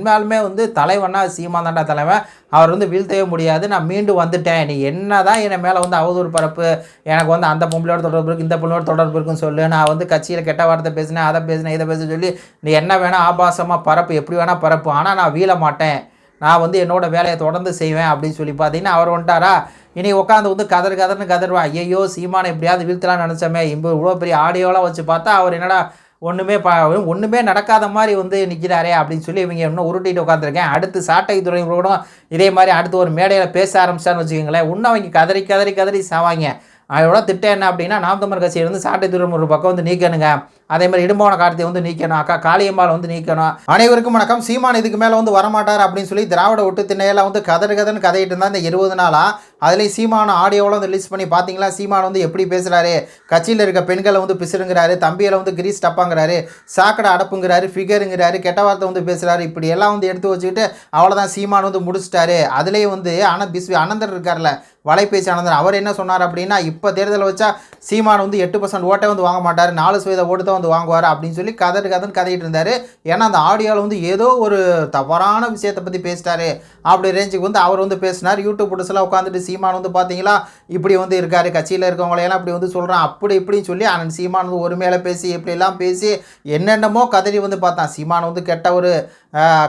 உண்மையாலுமே வந்து தலைவனா சீமா தாண்டா தலைவன். அவர் வந்து வீழ்த்தவே முடியாது. நான் மீண்டும் வந்துட்டேன். நீ என்ன தான் என் மேலே வந்து அவதூறு பரப்பு. எனக்கு வந்து அந்த பொம்பளையோட தொடர்பு இருக்குது இந்த பொண்ணோட தொடர்பு இருக்குன்னு சொல்லு. நான் வந்து கட்சியில் கெட்ட வார்த்தை பேசினேன் அதை பேசினேன் இதை பேச சொல்லி நீ என்ன வேணால் ஆபாசமாக பரப்பு எப்படி வேணால் பரப்பு. ஆனால் நான் வீழ மாட்டேன். நான் வந்து என்னோடய வேலையை தொடர்ந்து செய்வேன் அப்படின்னு சொல்லி பார்த்தீங்கன்னா அவர் வந்துட்டாரா? இனி உட்காந்து வந்து கதறு கதர்னு கதறுவா ஐயோ சீமானை எப்படியாவது வீழ்த்தலாம்னு நினச்சோமே. இப்போ இவ்வளோ பெரிய ஆடியோலாம் வச்சு பார்த்தா அவர் என்னடா ஒன்றுமே பா ஒன்றுமே நடக்காத மாதிரி வந்து நிற்கிறாரே அப்படின்னு சொல்லி இவங்க இன்னும் உருட்டிட்டு உட்காந்துருக்கேன் அடுத்து சாட்டை துறை கூட இதே மாதிரி அடுத்து ஒரு மேடையில் பேச ஆரம்பிச்சான்னு வச்சுக்கோங்களேன். இன்னும் அவங்க கதறி கதறி கதறி சாவாங்க. அதோட திட்டம் என்ன அப்படின்னா நாம் தமிழ் வந்து சாட்டை துறை ஒரு பக்கம் வந்து நீக்கணுங்க. அதே மாதிரி இடும்போன கார்த்தியை வந்து நீக்கணும். அக்கா காளியம்மாள் வந்து நீக்கணும். அனைவருக்கும் வணக்கம். சீமான் இதுக்கு மேலே வந்து வரமாட்டார் அப்படின்னு சொல்லி திராவிட ஒட்டு திண்ணையெல்லாம் வந்து கதறு கதன்னு கதையிட்டு இருந்தால் இந்த இருபது நாளாக அதுலேயும் சீமான ஆடியோவில் வந்து ரிலீஸ் பண்ணி பார்த்தீங்களா சீமான் வந்து எப்படி பேசுகிறாரு கட்சியில் இருக்க பெண்களை வந்து பிசுறுங்கிறாரு தம்பியில் வந்து கிரீஸ் டப்பாங்கிறாரு சாக்கடை அடப்புங்கிறாரு ஃபிகருங்கிறாரு கெட்ட வார்த்தை வந்து பேசுகிறாரு இப்படி எல்லாம் வந்து எடுத்து வச்சுக்கிட்டு அவ்வளோதான் சீமான் வந்து முடிச்சிட்டாரு. அதுலேயும் வந்து ஆனால் பிஸ்வி அனந்தர் இருக்கார்ல வலைபேசி அனந்தர் அவர் என்ன சொன்னார் அப்படின்னா இப்போ தேர்தலை வச்சா சீமான் வந்து எட்டு பர்சன்ட் ஓட்டை வந்து வாங்க மாட்டார் நாலு சதவீத ஓட்டு தான் வந்து வாங்குவார் அப்படின்னு சொல்லி கதறு கதன்னு கதையிட்டு இருந்தார். ஏன்னா அந்த ஆடியோவில் வந்து ஏதோ ஒரு தவறான விஷயத்தை பற்றி பேசிட்டாரு. அப்படி ரேஞ்சுக்கு வந்து அவர் வந்து பேசினார். யூடியூப் புதுசில் உட்காந்துட்டு சீமான் வந்து பார்த்தீங்களா இப்படி வந்து இருக்கார். கட்சியில் இருக்கவங்களையெல்லாம் இப்படி வந்து சொல்கிறான் அப்படி இப்படின்னு சொல்லி அண்ணன் சீமான் வந்து ஒரு மேலே பேசி இப்படியெல்லாம் பேசி என்னென்னமோ கதறி வந்து பார்த்தான். சீமான் வந்து கெட்ட ஒரு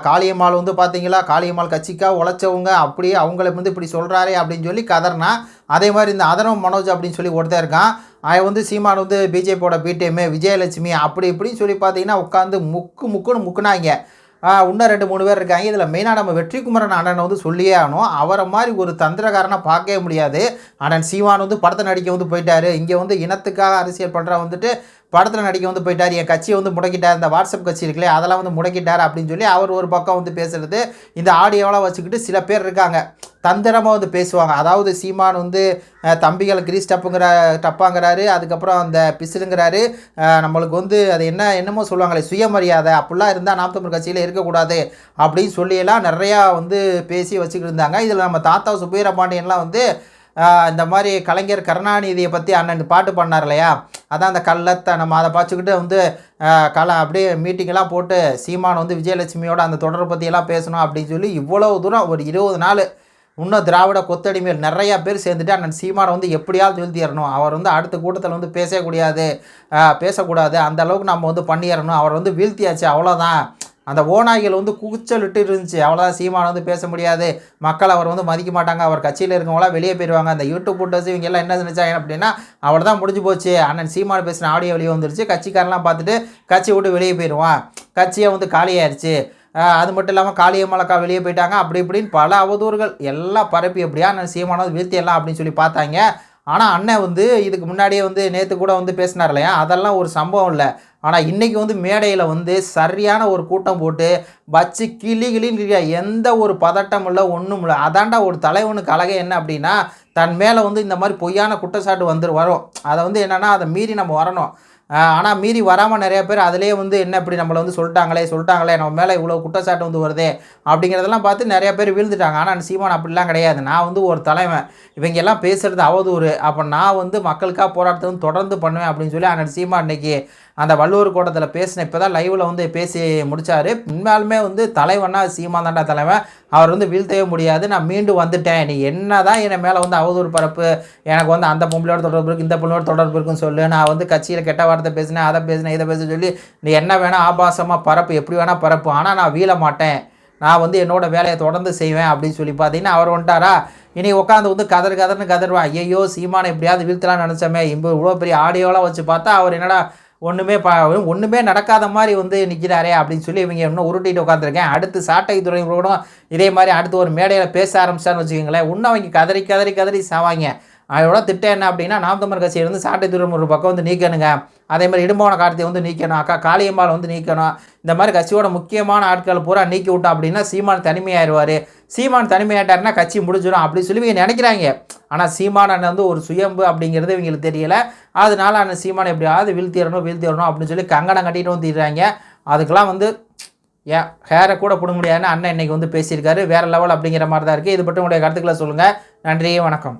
காளியம்மாள் வந்து பார்த்தீங்களா காளியம்மாள் கட்சிக்காக உழைச்சவங்க. அப்படியே அவங்கள வந்து இப்படி சொல்கிறாரே அப்படின்னு சொல்லி கதறினா அதே மாதிரி இந்த அதரம் மனோஜ் அப்படின்னு சொல்லி ஒருத்தன் இருக்கான். அவன் வந்து சீமான் வந்து பிஜேபியோட பிடிஎம் விஜயலட்சுமி அப்படி இப்படின்னு சொல்லி பார்த்தீங்கன்னா உட்காந்து முக்கு முக்குன்னு முக்குனாங்க. இன்னும் ரெண்டு மூணு பேர் இருக்காங்க. இதில் மெயினாக நம்ம வெற்றிக்குமரன் அண்ணனை வந்து சொல்லியே ஆகணும். அவரை மாதிரி ஒரு தந்திரக்காரனை பார்க்கவே முடியாது. அண்ணன் சீவான் வந்து படத்தை நடிக்க வந்து போயிட்டாரு. இங்கே வந்து இனத்துக்காக அரசியல் பண்ணுற வந்துட்டு படத்தில் நடிக்க வந்து போயிட்டார் என் கட்சியை வந்து முடக்கிட்டார் இந்த வாட்ஸ்அப் கட்சி இருக்குல்லையே அதெல்லாம் வந்து முடக்கிட்டார் அப்படின்னு சொல்லி அவர் ஒரு பக்கம் வந்து பேசுகிறது இந்த ஆடியோவெலாம் வச்சுக்கிட்டு சில பேர் இருக்காங்க. தந்திரமாக வந்து பேசுவாங்க. அதாவது சீமான் வந்து தம்பிகளை தம்பிகள் கிரீஸ் டப்புங்கிற டப்பாங்கிறாரு அதுக்கப்புறம் அந்த பிசுலுங்கிறாரு நம்மளுக்கு வந்து அது என்ன என்னமோ சொல்லுவாங்களே சுயமரியாதை அப்படிலாம் இருந்தால் நாம் தமிழ் கட்சியில் இருக்கக்கூடாது அப்படின்னு சொல்லியெல்லாம் நிறையா வந்து பேசி வச்சுக்கிட்டு இருந்தாங்க. இதில் நம்ம தாத்தா சுப்பீர பாண்டியன்லாம் வந்து இந்த மாதிரி கலைஞர் கருணாநிதியை பற்றி அண்ணன் பாட்டு பண்ணார் இல்லையா? அதான் அந்த கள்ளத்தை நம்ம அதை பார்த்துக்கிட்டு வந்து கல அப்படியே மீட்டிங்கெல்லாம் போட்டு சீமான் வந்து விஜயலட்சுமியோட அந்த தொடரை பற்றியெல்லாம் பேசணும் அப்படின்னு சொல்லி இவ்வளோ தூரம் ஒரு இருபது நாள் இன்னும் திராவிட கொத்தடிமையில் நிறையா பேர் சேர்ந்துட்டு அண்ணன் சீமானை வந்து எப்படியாவது எழுதிடணும் அவர் வந்து அடுத்த கூட்டத்தில் வந்து பேசக்கூடாது பேசக்கூடாது. அந்த அளவுக்கு நம்ம வந்து பண்ணிடணும். அவர் வந்து வீழ்த்தியாச்சு. அவ்வளோதான் அந்த ஓநாய்கள் வந்து குச்சலிட்டு இருந்துச்சு அவ்வளோதான் சீமான் வந்து பேச முடியாது. மக்கள் அவர் வந்து மதிக்க மாட்டாங்க. அவர் கட்சியில் இருக்கவங்களாம் வெளியே போயிடுவாங்க அந்த யூடியூப் போட்டோஸ் இவங்க எல்லாம் என்ன நினச்சாங்க அப்படின்னா அவள் தான் முடிஞ்சு போச்சு. அண்ணன் சீமான் பேசின ஆடியோ வெளியே வந்துருச்சு. கட்சிக்காரெல்லாம் பார்த்துட்டு கட்சி விட்டு வெளியே போயிடுவான் கட்சியை வந்து காலியாயிருச்சு. அது மட்டும் இல்லாமல் காளியம்மலக்கா வெளியே போயிட்டாங்க. அப்படி இப்படின்னு பல அவதூறுகள் எல்லாம் பரப்பி எப்படியா நான் சீமானது வீழ்த்தியெல்லாம் அப்படின்னு சொல்லி பார்த்தாங்க. ஆனால் அண்ணன் வந்து இதுக்கு முன்னாடியே வந்து நேற்று கூட வந்து பேசினார் இல்லையா? அதெல்லாம் ஒரு சம்பவம் இல்லை. ஆனால் இன்றைக்கி வந்து மேடையில் வந்து சரியான ஒரு கூட்டம் போட்டு வச்சு கிளி கிளின்னு இருக்க எந்த ஒரு பதட்டம் இல்லை ஒன்றும் இல்லை. அதாண்டா ஒரு தலைவனுக்கு அழகே என்ன அப்படின்னா தன் மேலே வந்து இந்த மாதிரி பொய்யான குற்றச்சாட்டு வந்து வரும். அதை வந்து என்னென்னா அதை மீறி நம்ம வரணும். ஆனால் மீறி வராமல் நிறைய பேர் அதிலே வந்து என்ன இப்படி நம்மளை வந்து சொல்லிட்டாங்களே சொல்லிட்டாங்களே நம்ம மேலே இவ்வளோ குற்றச்சாட்டு வந்து வருதே அப்படிங்கிறதெல்லாம் பார்த்து நிறைய பேர் வீழ்ந்துட்டாங்க. ஆனால் சீமான் அப்படிலாம் கிடையாது. நான் வந்து ஒரு தலைவன். இவங்க எல்லாம் பேசுகிறது அவதூறு. அப்போ நான் வந்து மக்களுக்காக போராட்டத்தை வந்து தொடர்ந்து பண்ணுவேன் அப்படின்னு சொல்லி அண்ணன் சீமான் இன்றைக்கி அந்த வள்ளுவர் கூட்டத்தில் பேசின இப்போ தான் லைவில் வந்து பேசி முடித்தார் உண்மையாலுமே வந்து தலைவனா சீமாந்தாண்டா தலைவன். அவர் வந்து வீழ்த்தவே முடியாது. நான் மீண்டும் வந்துட்டேன். நீ என்ன தான் என்னை மேலே வந்து அவதூறு பரப்பு. எனக்கு வந்து அந்த பொம்பளையோட தொடர்பு இருக்குது இந்த பொண்ணோட தொடர்பு இருக்குன்னு சொல்லு. நான் வந்து கட்சியில் கெட்ட வார்த்தை பேசினேன் அதை பேசினேன் இதை பேச சொல்லி நீ என்ன வேணால் ஆபாசமாக பரப்பு எப்படி வேணால் பரப்பு. ஆனால் நான் வீழ மாட்டேன். நான் வந்து என்னோட வேலையை தொடர்ந்து செய்வேன் அப்படின்னு சொல்லி பார்த்தீங்கன்னா அவர் வந்துட்டாரா? இனி உட்காந்து வந்து கதறு கதர்னு கதறுவா ஐயோ சீமானை எப்படியாவது வீழ்த்தலாம்னு நினச்சோமே. இப்போ இவ்வளோ பெரிய ஆடியோலாம் வச்சு பார்த்தா அவர் என்னடா ஒன்றுமே ப ஒன்றுமே நடக்காத மாதிரி வந்து நிற்கிறாரே அப்படின்னு சொல்லி இவங்க இன்னும் உருட்டிட்டு உட்காந்துருக்கேன் அடுத்து சாட்டை துறை கூட இதே மாதிரி அடுத்து ஒரு மேடையில் பேச ஆரம்பிச்சான்னு வச்சுக்கோங்களேன். இன்னும் அவங்க கதறி கதறி கதறி சாவாங்க. அதோட திட்டம் என்ன அப்படின்னா நாம் தமிழ் கட்சியிலேருந்து சாட்டை துறை ஒரு பக்கம் வந்து நீக்கணுங்க. அதே மாதிரி இடும்போன கார்த்தியை வந்து நீக்கணும். அக்கா காளியம்மாள் வந்து நீக்கணும். இந்த மாதிரி கட்சியோட முக்கியமான ஆட்கள் பூரா நீக்கி விட்டோம் அப்படின்னா சீமான் தனிமையாயிருவார். சீமான் தனிமையாட்டார்னா கட்சி முடிஞ்சிடும் அப்படி சொல்லி இவங்க நினைக்கிறாங்க. ஆனால் சீமான் அண்ணன் வந்து ஒரு சுயம்பு அப்படிங்கிறது இவங்களுக்கு தெரியல. அதனால அண்ணன் சீமானை எப்படியாவது வீழ்த்திடணும் வீழ்த்திடணும் அப்படின்னு சொல்லி கங்கணம் கட்டிட்டு வந்துடுறாங்க அதுக்கெல்லாம் வந்து ஏன் ஹேரை கூட பிடுங்க முடியாதுன்னு அண்ணன் இன்னைக்கு வந்து பேசியிருக்காரு. வேறு லெவல் அப்படிங்கிற மாதிரி தான் இருக்குது இது பற்றி உங்களுடைய கருத்துக்களை சொல்லுங்கள் நன்றி வணக்கம்.